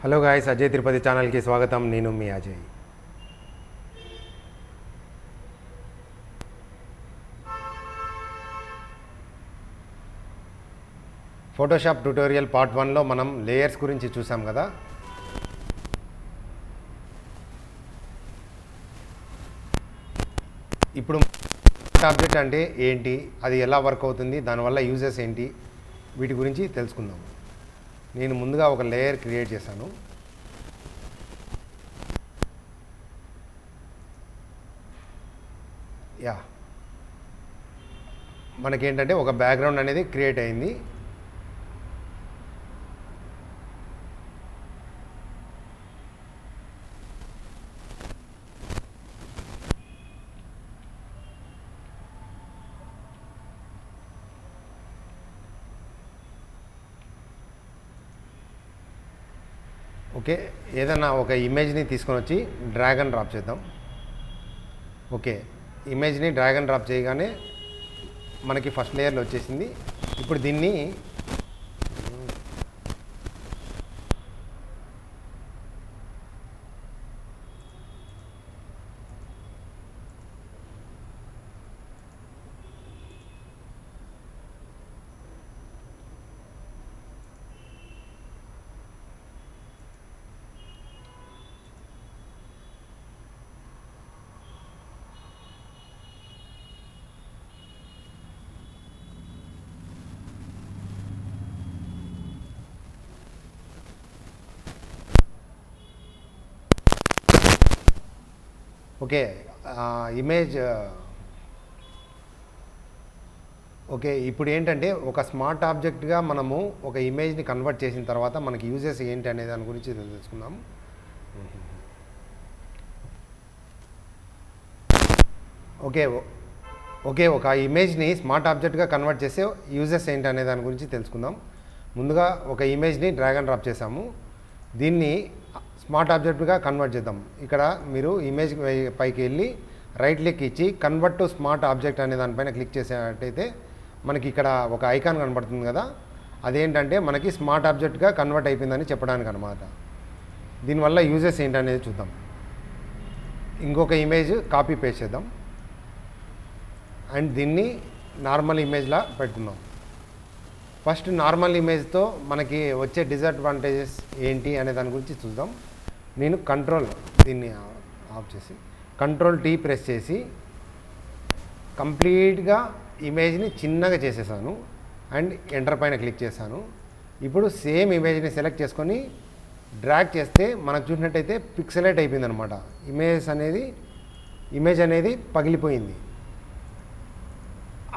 Hello guys Ajay Tirupati ఛానల్కి స్వాగతం. నేను మీ అజయ్. ఫోటోషాప్ ట్యూటోరియల్ పార్ట్ వన్లో మనం లేయర్స్ గురించి చూసాం కదా? ఇప్పుడు ఆబ్జెక్ట్ అంటే ఏంటి? అది ఎలా వర్క్ అవుతుంది? దానివల్ల యూజెస్ ఏంటి? వీటి గురించి తెలుసుకుందాం. నేను ముందుగా ఒక లేయర్ క్రియేట్ చేశాను. యా మనకేంటంటే ఒక బ్యాక్గ్రౌండ్ అనేది క్రియేట్ అయింది. ఓకే? ఏదైనా ఒక ఇమేజ్ని తీసుకొని వచ్చి డ్రాగన్ డ్రాప్ చేద్దాం. ఓకే? ఇమేజ్ని డ్రాగన్ డ్రాప్ చేయగానే మనకి ఫస్ట్ లేయర్లో వచ్చేసింది. ఇప్పుడు దీన్ని ఓకే ఇమేజ్ ఓకే ఇప్పుడు ఏంటంటే ఒక స్మార్ట్ ఆబ్జెక్ట్గా మనము ఒక ఇమేజ్ని కన్వర్ట్ చేసిన తర్వాత మనకి యూజెస్ ఏంటి అనే దాని గురించి తెలుసుకుందాం. ఓకే ఓకే ఒక ఇమేజ్ని స్మార్ట్ ఆబ్జెక్ట్గా కన్వర్ట్ చేసే యూజెస్ ఏంటి అనే దాని గురించి తెలుసుకుందాం. ముందుగా ఒక ఇమేజ్ని డ్రాగన్ డ్రాప్ చేసాము. దీన్ని స్మార్ట్ ఆబ్జెక్ట్గా కన్వర్ట్ చేద్దాం. ఇక్కడ మీరు ఇమేజ్ పైకి వెళ్ళి రైట్ క్లిక్ ఇచ్చి కన్వర్ట్ టు స్మార్ట్ ఆబ్జెక్ట్ అనే దానిపైన క్లిక్ చేసేటట్టయితే మనకి ఇక్కడ ఒక ఐకాన్ కనబడుతుంది కదా. అదేంటంటే మనకి స్మార్ట్ ఆబ్జెక్ట్గా కన్వర్ట్ అయిపోయిందని చెప్పడానికి అనమాట దీనివల్ల యూజెస్ ఏంటనేది చూద్దాం. ఇంకొక ఇమేజ్ కాపీ పేస్ట్ చేద్దాం. అండ్ దీన్ని నార్మల్ ఇమేజ్లా పెట్టుకుందాం ఫస్ట్ నార్మల్ ఇమేజ్తో మనకి వచ్చే డిసడ్వాంటేజెస్ ఏంటి అనే దాని గురించి చూద్దాం. నేను కంట్రోల్ దీన్ని ఆఫ్ చేసి కంట్రోల్ టీ ప్రెస్ చేసి కంప్లీట్గా ఇమేజ్ని చిన్నగా చేసేసాను అండ్ ఎంటర్ పైన క్లిక్ చేశాను. ఇప్పుడు సేమ్ ఇమేజ్ని సెలెక్ట్ చేసుకొని డ్రాగ్ చేస్తే మనకు చూసినట్టయితే పిక్సలేట్ అయిపోయింది అనమాట ఇమేజ్ అనేది ఇమేజ్ అనేది పగిలిపోయింది.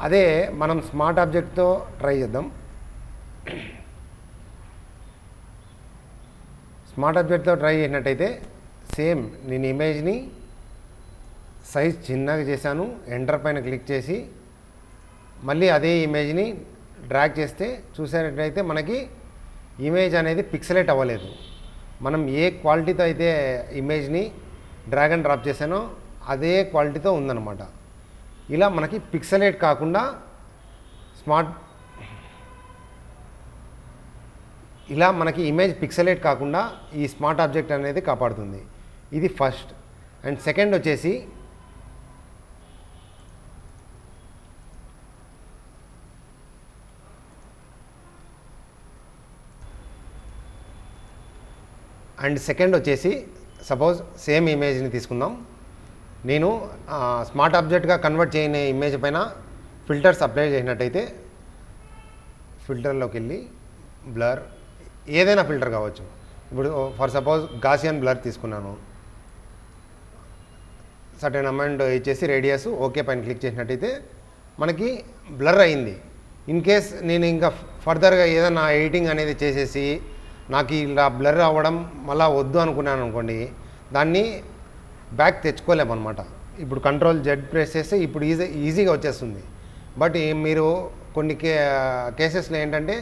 అదే మనం స్మార్ట్ ఆబ్జెక్ట్తో ట్రై చేద్దాం. స్మార్ట్ ఆబ్జెక్ట్తో ట్రై చేసినట్టయితే సేమ్ నేను ఇమేజ్ని సైజ్ చిన్నగా చేశాను ఎంటర్ పైన క్లిక్ చేసి మళ్ళీ అదే ఇమేజ్ని డ్రాగ్ చేస్తే చూసేటట్టయితే మనకి ఇమేజ్ అనేది పిక్సలేట్ అవ్వలేదు. మనం ఏ క్వాలిటీతో అయితే ఇమేజ్ని డ్రాగ్ అండ్ డ్రాప్ చేశానో అదే క్వాలిటీతో ఉందన్నమాట. ఇలా మనకి పిక్సలేట్ కాకుండా స్మార్ట్ ఇలా మనకి ఇమేజ్ పిక్సలేట్ కాకుండా ఈ స్మార్ట్ ఆబ్జెక్ట్ అనేది కాపాడుతుంది. ఇది ఫస్ట్ అండ్ సెకండ్ వచ్చేసి అండ్ సెకండ్ వచ్చేసి సపోజ్ సేమ్ ఇమేజ్ని తీసుకుందాం. నేను స్మార్ట్ ఆబ్జెక్ట్గా కన్వర్ట్ చేయని ఇమేజ్ పైన ఫిల్టర్స్ అప్లై చేసినట్టయితే ఫిల్టర్లోకి వెళ్ళి బ్లర్ ఏదైనా ఫిల్టర్ కావచ్చు. ఇప్పుడు ఫర్ సపోజ్ గాసియన్ బ్లర్ తీసుకున్నాను. సర్టెన్ అమౌంట్ ఇచ్చేసి రేడియస్ ఓకే పైన క్లిక్ చేసినట్టయితే మనకి బ్లర్ అయింది. ఇన్ కేస్ నేను ఇంకా ఫర్దర్గా ఏదైనా ఎడిటింగ్ అనేది చేసేసి నాకు ఇలా బ్లర్ అవ్వడం మళ్ళీ వద్దు అనుకున్నాను అనుకోండి దాన్ని బ్యాక్ తెచ్చుకోలేమన్నమాట. ఇప్పుడు కంట్రోల్ జెడ్ ప్రెస్ చేస్తే ఇప్పుడు ఈజీ ఈజీగా వచ్చేస్తుంది. బట్ మీరు కొన్ని కే కేసెస్లో ఏంటంటే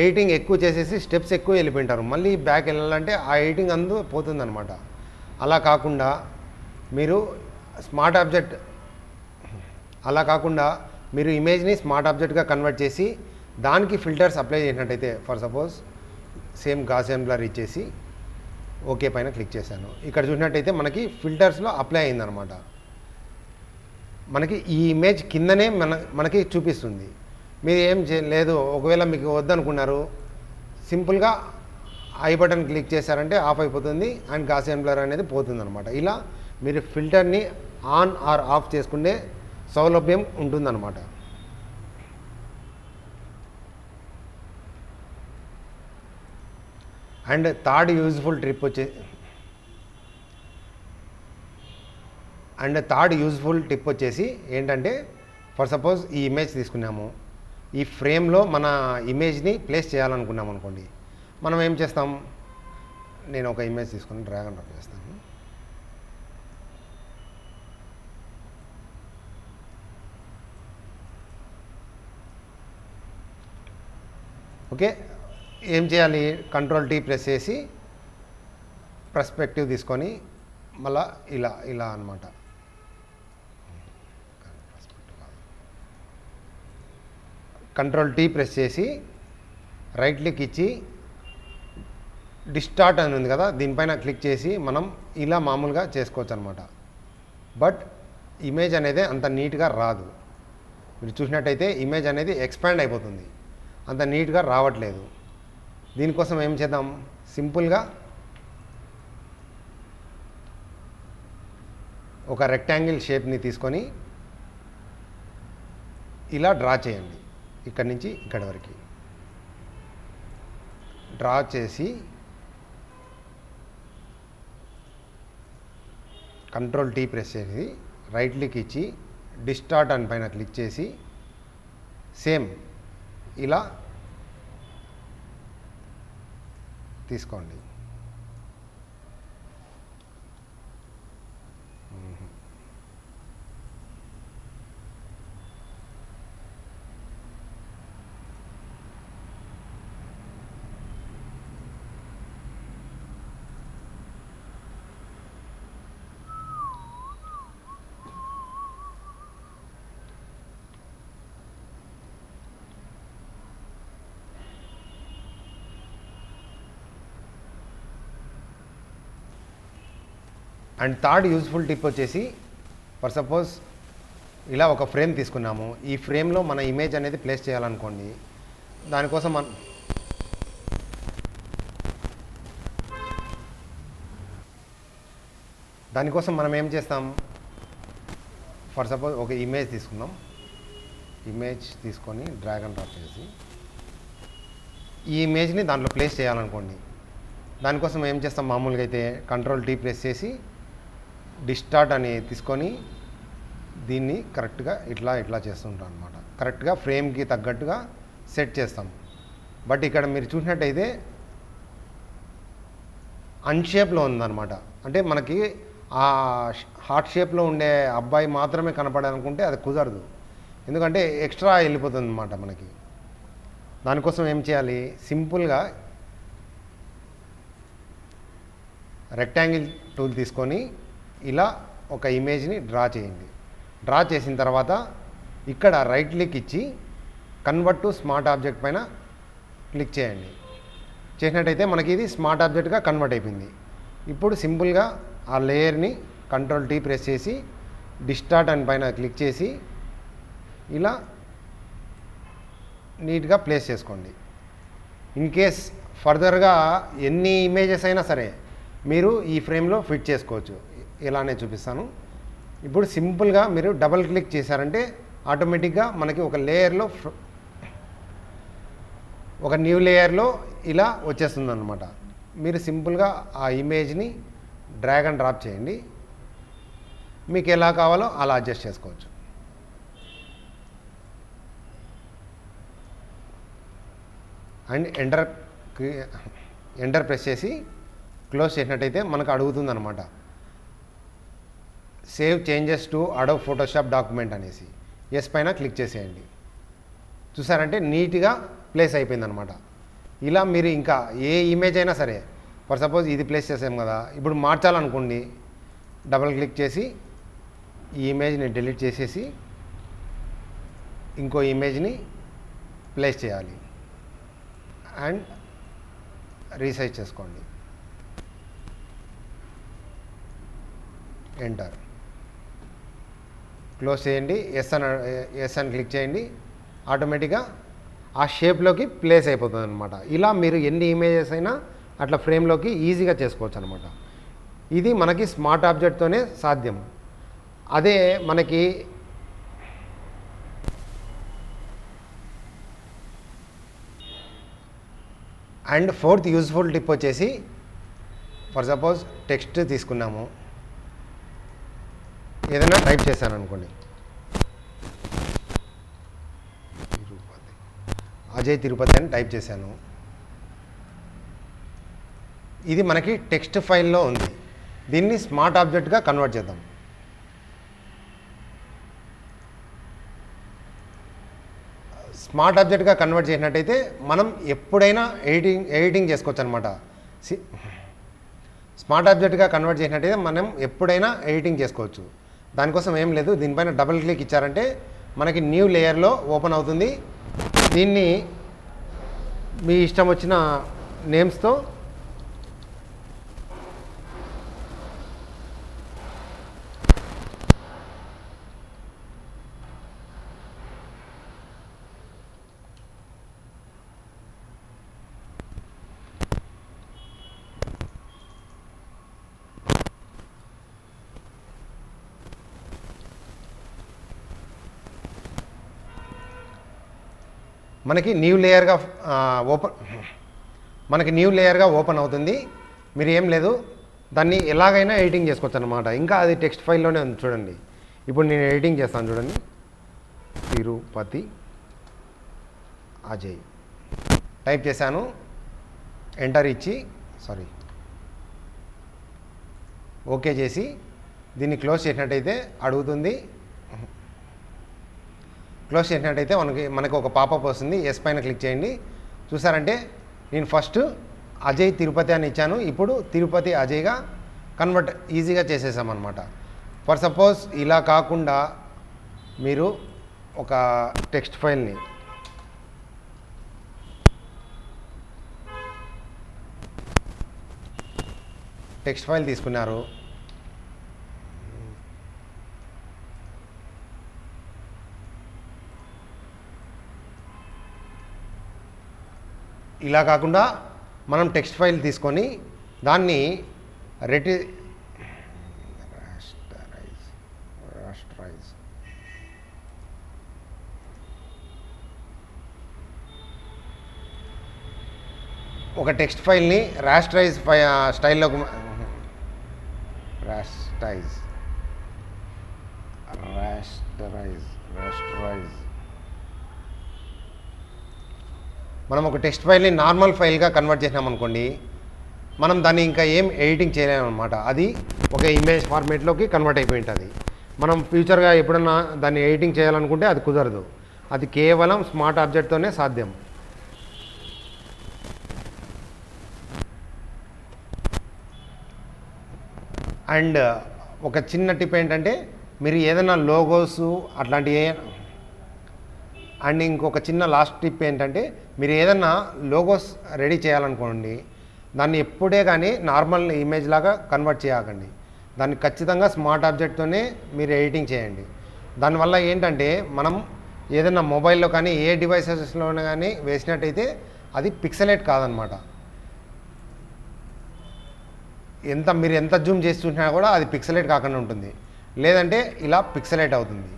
ఎడిటింగ్ ఎక్కువ చేసేసి స్టెప్స్ ఎక్కువ వెళ్ళిపోయింటారు. మళ్ళీ బ్యాక్ వెళ్ళాలంటే ఆ ఎడిటింగ్ అందు పోతుందన్నమాట. అలా కాకుండా మీరు స్మార్ట్ ఆబ్జెక్ట్ అలా కాకుండా మీరు ఇమేజ్ని స్మార్ట్ ఆబ్జెక్ట్గా కన్వర్ట్ చేసి దానికి ఫిల్టర్స్ అప్లై చేసినట్టయితే for suppose same Gaussian blur ఇచ్చేసి ఓకే పైన క్లిక్ చేశాను. ఇక్కడ చూసినట్టయితే మనకి ఫిల్టర్స్లో అప్లై అయిందనమాట మనకి ఈ ఇమేజ్ కిందనే మన మనకి చూపిస్తుంది. మీరు ఏం లేదు ఒకవేళ మీకు వద్దనుకున్నారు సింపుల్గా ఐ బటన్ క్లిక్ చేశారంటే ఆఫ్ అయిపోతుంది అండ్ గాసియన్ బ్లర్ అనేది పోతుందనమాట ఇలా మీరు ఫిల్టర్ని ఆన్ ఆర్ ఆఫ్ చేసుకునే సౌలభ్యం ఉంటుందన్నమాట. అండ్ థర్డ్ యూజ్ఫుల్ ట్రిప్ వచ్చే అండ్ థర్డ్ యూజ్ఫుల్ టిప్ వచ్చేసి ఏంటంటే ఫర్ సపోజ్ ఈ ఇమేజ్ తీసుకున్నాము. ఈ ఫ్రేమ్లో మన ఇమేజ్ని ప్లేస్ చేయాలనుకున్నాం అనుకోండి మనం ఏం చేస్తాం? నేను ఒక ఇమేజ్ తీసుకొని డ్రాగన్ డ్రాప్ చేస్తాను. ఓకే? ఏం చేయాలి? కంట్రోల్ టీ ప్రెస్ చేసి పర్స్పెక్టివ్ తీసుకొని మళ్ళా ఇలా ఇలా అనమాట కంట్రోల్ టీ ప్రెస్ చేసి రైట్ క్లిక్ ఇచ్చి డిస్టార్ట్ అని ఉంది కదా దీనిపైన క్లిక్ చేసి మనం ఇలా మామూలుగా చేసుకోవచ్చు అనమాట బట్ ఇమేజ్ అనేది అంత నీట్గా రాదు. మీరు చూసినట్టయితే ఇమేజ్ అనేది ఎక్స్పాండ్ అయిపోతుంది. అంత నీట్గా రావట్లేదు. దీనికోసం ఏం చేద్దాం? సింపుల్గా ఒక రెక్టాంగిల్ షేప్ని తీసుకొని ఇలా డ్రా చేయండి. ఇక్కడి నుంచి ఇక్కడి వరకు. డ్రా చేసి కంట్రోల్ టీ ప్రెస్ చేసి రైట్ క్లిక్ ఇచ్చి డిస్టార్ట్ అని పైన క్లిక్ చేసి సేమ్ ఇలా తీసుకోండి. అండ్ థర్డ్ యూజ్ఫుల్ టిప్ వచ్చేసి ఫర్ సపోజ్ ఇలా ఒక ఫ్రేమ్ తీసుకున్నాము. ఈ ఫ్రేమ్లో మన ఇమేజ్ అనేది ప్లేస్ చేయాలనుకోండి దానికోసం మన దానికోసం మనం ఏం చేస్తాం? ఫర్ సపోజ్ ఒక ఇమేజ్ తీసుకుందాం. ఇమేజ్ తీసుకొని డ్రాగన్ డ్రాప్ చేసి ఈ ఇమేజ్ని దాంట్లో ప్లేస్ చేయాలనుకోండి. దానికోసం ఏం చేస్తాం? మామూలుగా అయితే కంట్రోల్ డీ ప్రెస్ చేసి డిస్టార్ట్ అని తీసుకొని దీన్ని కరెక్ట్గా ఇట్లా ఇట్లా చేస్తుంటాం అనమాట కరెక్ట్గా ఫ్రేమ్కి తగ్గట్టుగా సెట్ చేస్తాం. బట్ ఇక్కడ మీరు చూసినట్టయితే అన్షేప్లో ఉందన్నమాట. అంటే మనకి ఆ హార్ట్ షేప్లో ఉండే అబ్బాయి మాత్రమే కనపడాలనుకుంటే అది కుదరదు. ఎందుకంటే ఎక్స్ట్రా వెళ్ళిపోతుంది అనమాట మనకి. దానికోసం ఏం చేయాలి? సింపుల్గా రెక్టాంగిల్ టూల్ తీసుకొని ఇలా ఒక ఇమేజ్ని డ్రా చేయండి. డ్రా చేసిన తర్వాత ఇక్కడ రైట్ క్లిక్ ఇచ్చి కన్వర్ట్ టు స్మార్ట్ ఆబ్జెక్ట్ పైన క్లిక్ చేయండి. చేసినట్టయితే మనకి ఇది స్మార్ట్ ఆబ్జెక్ట్గా కన్వర్ట్ అయిపోయింది. ఇప్పుడు సింపుల్గా ఆ లేయర్ని కంట్రోల్ టీ ప్రెస్ చేసి డిస్టార్ట్ అని పైన క్లిక్ చేసి ఇలా నీట్గా ప్లేస్ చేసుకోండి. ఇన్ కేస్ ఫర్దర్గా ఎన్ని ఇమేజెస్ అయినా సరే మీరు ఈ ఫ్రేమ్లో ఫిట్ చేసుకోవచ్చు. ఇలానే చూపిస్తాను. ఇప్పుడు సింపుల్గా మీరు డబల్ క్లిక్ చేశారంటే ఆటోమేటిక్గా మనకి ఒక లేయర్లో ఒక న్యూ లేయర్లో ఇలా వచ్చేస్తుంది అనమాట మీరు సింపుల్గా ఆ ఇమేజ్ని డ్రాగ్ అండ్ డ్రాప్ చేయండి. మీకు ఎలా కావాలో అలా అడ్జస్ట్ చేసుకోవచ్చు. అండ్ ఎంటర్ ఎంటర్ ప్రెస్ చేసి క్లోజ్ చేసినట్టయితే మనకు అడుగుతుంది అనమాట save changes to Adobe Photoshop document అనేసి. ఎస్ పైన క్లిక్ చేసేయండి. చూసారంటే నీట్గా ప్లేస్ అయిపోయింది అనమాట ఇలా మీరు ఇంకా ఏ ఇమేజ్ అయినా సరే ఫర్ సపోజ్ ఇది ప్లేస్ చేసాం కదా ఇప్పుడు మార్చాలనుకోండి డబల్ క్లిక్ చేసి ఈ ఇమేజ్ని డిలీట్ చేసేసి ఇంకో ఇమేజ్ని ప్లేస్ చేయాలి. అండ్ రీసైజ్ చేసుకోండి. ఎంటర్ క్లోజ్ చేయండి ఎస్ అని ఎస్ అని క్లిక్ చేయండి ఆటోమేటిక్గా ఆ షేప్లోకి ప్లేస్ అయిపోతుంది అనమాట ఇలా మీరు ఎన్ని ఇమేజెస్ అయినా అట్లా ఫ్రేమ్లోకి ఈజీగా చేసుకోవచ్చు అనమాట ఇది మనకి స్మార్ట్ ఆబ్జెక్ట్తోనే సాధ్యం. అదే మనకి అండ్ ఫోర్త్ యూజ్ఫుల్ టిప్ వచ్చేసి ఫర్ సపోజ్ టెక్స్ట్ తీసుకున్నాము. ఏదైనా టైప్ చేశాను అనుకోండి తిరుపతి. అజయ్ తిరుపతి అని టైప్ చేశాను. ఇది మనకి టెక్స్ట్ ఫైల్లో ఉంది. దీన్ని స్మార్ట్ ఆబ్జెక్ట్గా కన్వర్ట్ చేద్దాం. స్మార్ట్ ఆబ్జెక్ట్గా కన్వర్ట్ చేసినట్టయితే మనం ఎప్పుడైనా ఎడిటింగ్ ఎడిటింగ్ చేసుకోవచ్చు అనమాట స్మార్ట్ ఆబ్జెక్ట్గా కన్వర్ట్ చేసినట్టయితే మనం ఎప్పుడైనా ఎడిటింగ్ చేసుకోవచ్చు. దానికోసం ఏం లేదు దీనిపైన డబుల్ క్లిక్ ఇచ్చారంటే మనకి న్యూ లేయర్లో ఓపెన్ అవుతుంది. దీన్ని మీ ఇష్టం వచ్చిన నేమ్స్తో మనకి న్యూ లేయర్గా ఓపెన్ మనకి న్యూ లేయర్గా ఓపెన్ అవుతుంది. మీరు ఏం లేదు. దాన్ని ఎలాగైనా ఎడిటింగ్ చేసుకోవచ్చు అనమాట ఇంకా అది టెక్స్ట్ ఫైల్లోనే ఉంది చూడండి. ఇప్పుడు నేను ఎడిటింగ్ చేస్తాను చూడండి. తిరుపతి అజయ్. టైప్ చేశాను. ఎంటర్ ఇచ్చి సారీ ఓకే చేసి దీన్ని క్లోజ్ చేసినట్టయితే అడుగుతుంది. క్లోజ్ చేసినట్టయితే మనకి మనకు ఒక పాపప్ వస్తుంది. ఎస్ పైన క్లిక్ చేయండి. చూసారంటే నేను ఫస్ట్ అజయ్ తిరుపతి అని ఇచ్చాను. ఇప్పుడు తిరుపతి అజయ్గా కన్వర్ట్ ఈజీగా చేసేసామన్నమాట. ఫర్ సపోజ్ ఇలా కాకుండా మీరు ఒక టెక్స్ట్ ఫైల్ని టెక్స్ట్ ఫైల్ తీసుకున్నారు. ఇలా కాకుండా మనం టెక్స్ట్ ఫైల్ తీసుకొని దాన్ని రెటి రాస్టరైజ్ రాస్టరైజ్ ఒక టెక్స్ట్ ఫైల్ని రాస్టరైజ్ ఫై స్టైల్లోకి రాస్టైజ్ రాస్టరైజ్ రాస్టరైజ్ మనం ఒక టెక్స్ట్ ఫైల్ని నార్మల్ ఫైల్గా కన్వర్ట్ చేసినాం అనుకోండి మనం దాన్ని ఇంకా ఏం ఎడిటింగ్ చేయలేము అనమాట అది ఒక ఇమేజ్ ఫార్మేట్లోకి కన్వర్ట్ అయిపోయి ఉంటుంది. మనం ఫ్యూచర్గా ఎప్పుడన్నా దాన్ని ఎడిటింగ్ చేయాలనుకుంటే అది కుదరదు. అది కేవలం స్మార్ట్ ఆబ్జెక్ట్తోనే సాధ్యం. అండ్ ఒక చిన్న టిప్ ఏంటంటే మీరు ఏదైనా లోగోస్ అట్లాంటి అండ్ ఇంకొక చిన్న లాస్ట్ టిప్ ఏంటంటే మీరు ఏదన్నా లోగోస్ రెడీ చేయాలనుకోండి దాన్ని ఎప్పుడే కానీ నార్మల్ ఇమేజ్ లాగా కన్వర్ట్ చేయకండి. దాన్ని ఖచ్చితంగా స్మార్ట్ ఆబ్జెక్ట్తోనే మీరు ఎడిటింగ్ చేయండి. దానివల్ల ఏంటంటే మనం ఏదైనా మొబైల్లో కానీ ఏ డివైసెస్లో కానీ వేసినట్టయితే అది పిక్సలేట్ కాదనమాట. ఎంత మీరు ఎంత జూమ్ చేసి చూసినా కూడా అది పిక్సలేట్ కాకుండా ఉంటుంది. లేదంటే ఇలా పిక్సలేట్ అవుతుంది.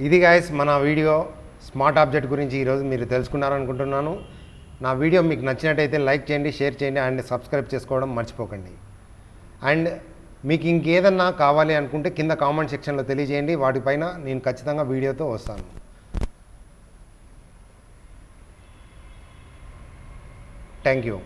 ఇది గాయస్ మన వీడియో స్మార్ట్ ఆబ్జెక్ట్ గురించి ఈరోజు మీరు తెలుసుకున్నారనుకుంటున్నాను. నా వీడియో మీకు నచ్చినట్టయితే లైక్ చేయండి షేర్ చేయండి అండ్ సబ్స్క్రైబ్ చేసుకోవడం మర్చిపోకండి. అండ్ మీకు ఇంకేదన్నా కావాలి అనుకుంటే కింద కామెంట్ సెక్షన్లో తెలియజేయండి. వాటిపైన నేను ఖచ్చితంగా వీడియోతో వస్తాను. Thank you